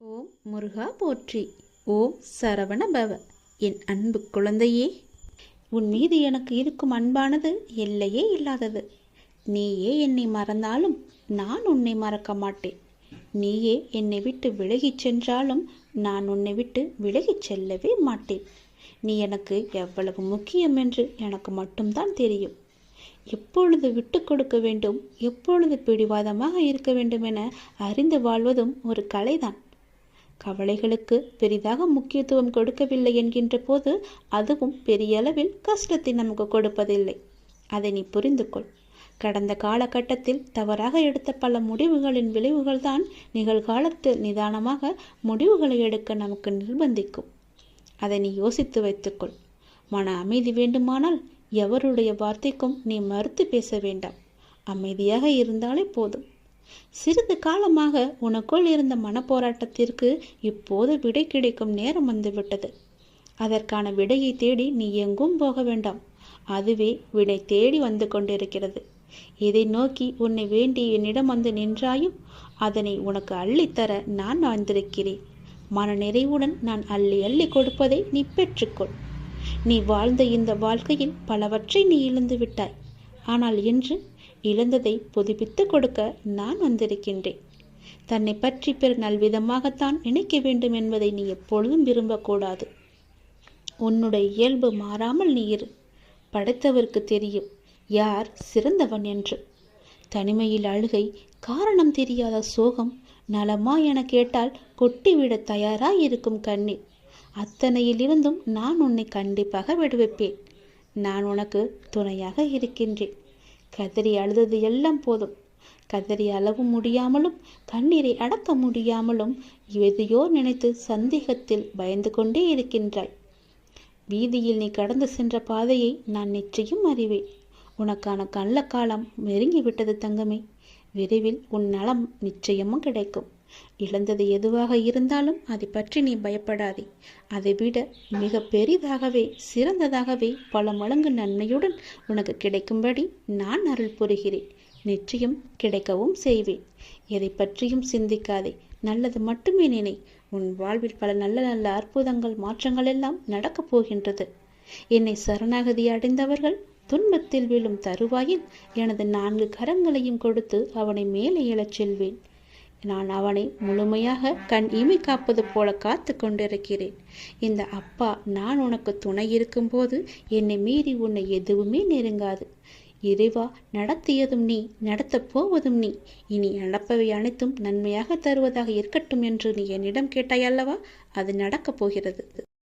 ஓம் முருகா போற்றி. ஓம் சரவண பவ. என் அன்பு குழந்தையே உன் மீது எனக்கு இருக்கும் அன்பானது எல்லையே இல்லாதது. நீயே என்னை மறந்தாலும் நான் உன்னை மறக்க மாட்டேன். நீயே என்னை விட்டு விலகிச் சென்றாலும் நான் உன்னை விட்டு விலகிச் செல்லவே மாட்டேன். நீ எனக்கு எவ்வளவு முக்கியம் என்று எனக்கு மட்டும்தான் தெரியும். எப்பொழுது விட்டு கொடுக்க வேண்டும் எப்பொழுது பிடிவாதமாக இருக்க வேண்டும் என அறிந்து வாழ்வதும் ஒரு கலைதான். கவலைகளுக்கு பெரிதாக முக்கியத்துவம் கொடுக்கவில்லை என்கின்ற போது அதுவும் பெரிய அளவில் கஷ்டத்தை நமக்கு கொடுப்பதில்லை. அதை நீ புரிந்து கொள் கடந்த காலகட்டத்தில் தவறாக எடுத்த பல முடிவுகளின் விளைவுகள்தான் நிகழ்காலத்தில் நிதானமாக முடிவுகளை எடுக்க நமக்கு நிர்பந்திக்கும். அதை நீ யோசித்து வைத்துக்கொள். மன அமைதி வேண்டுமானால் எவருடைய வார்த்தைக்கும் நீ மறுத்து பேச வேண்டாம். அமைதியாக இருந்தாலே போதும். சிறிது காலமாக உனக்குள் இருந்த மனப்போராட்டத்திற்கு இப்போது விடை கிடைக்கும் நேரம் வந்துவிட்டது. அதற்கான விடையை தேடி நீ எங்கும் போக வேண்டாம். அதுவே விடை தேடி வந்து கொண்டிருக்கிறது. இதை நோக்கி உன்னை வேண்டி என்னிடம் வந்து நின்றாயும் அதனை உனக்கு அள்ளித்தர நான் வந்திருக்கிறேன். மன நிறைவுடன் நான் அள்ளி அள்ளி கொடுப்பதை நீ பெற்றுக்கொள். நீ வாழ்ந்த இந்த வாழ்க்கையில் பலவற்றை நீ இழந்து விட்டாய். ஆனால் இன்று இழந்ததை புதுப்பித்து கொடுக்க நான் வந்திருக்கின்றேன். தன்னை பற்றி பிற நல்விதமாகத்தான் நினைக்க வேண்டும் என்பதை நீ எப்பொழுதும் விரும்பக்கூடாது. உன்னுடைய இயல்பு மாறாமல் நீ இரு. படைத்தவருக்கு தெரியும். யார் சிறந்தவன் என்று. தனிமையில் அழுகை காரணம் தெரியாத சோகம் நலமா என கேட்டால் கொட்டிவிட தயாராய் இருக்கும் கண்ணீர். அத்தனையிலிருந்தும் நான் உன்னை கண்டிப்பாக விடுவிப்பேன். நான் உனக்கு துணையாக இருக்கின்றேன். கதறி அழுதது எல்லாம் போதும். கதறி அளவு முடியாமலும் கண்ணீரை அடக்க முடியாமலும் எதையோ நினைத்து சந்தேகத்தில் பயந்து கொண்டே இருக்கின்றாய். வீதியில் நீ கடந்து சென்ற பாதையை நான் நிச்சயம் அறிவேன். உனக்கான கள்ள காலம் நெருங்கிவிட்டது தங்கமே. விரைவில் உன் நலம் நிச்சயமும் கிடைக்கும். இழந்தது எதுவாக இருந்தாலும் அதை பற்றி நீ பயப்படாதே. அதை விட மிக பெரிதாகவே சிறந்ததாகவே பல மடங்கு நன்மையுடன் உனக்கு கிடைக்கும்படி நான் அருள் புரிகிறேன். நிச்சயம் கிடைக்கவும் செய்வேன். எதை பற்றியும் சிந்திக்காதே. நல்லது மட்டுமே நினை. உன் வாழ்வில் பல நல்ல நல்ல அற்புதங்கள் மாற்றங்கள் எல்லாம் நடக்கப் போகின்றது. என்னை சரணாகதி அடைந்தவர்கள் துன்பத்தில் விழும் தருவாயில் எனது நான்கு கரங்களையும் கொடுத்து அவனை மேலே எழச் செல்வேன். நான் அவனை முழுமையாக கண் இமை காப்பது போல காத்து கொண்டிருக்கிறேன். இந்த அப்பா நான் உனக்கு துணை இருக்கும்போது என்னை மீறி உன்னை எதுவுமே நெருங்காது. இறைவா நடத்தியதும் நீ நடத்தப் போவதும் நீ. இனி நடப்பவை அனைத்தும் நன்மையாக தருவதாக இருக்கட்டும் என்று நீ என்னிடம் கேட்டாய் அல்லவா அது நடக்கப் போகிறது.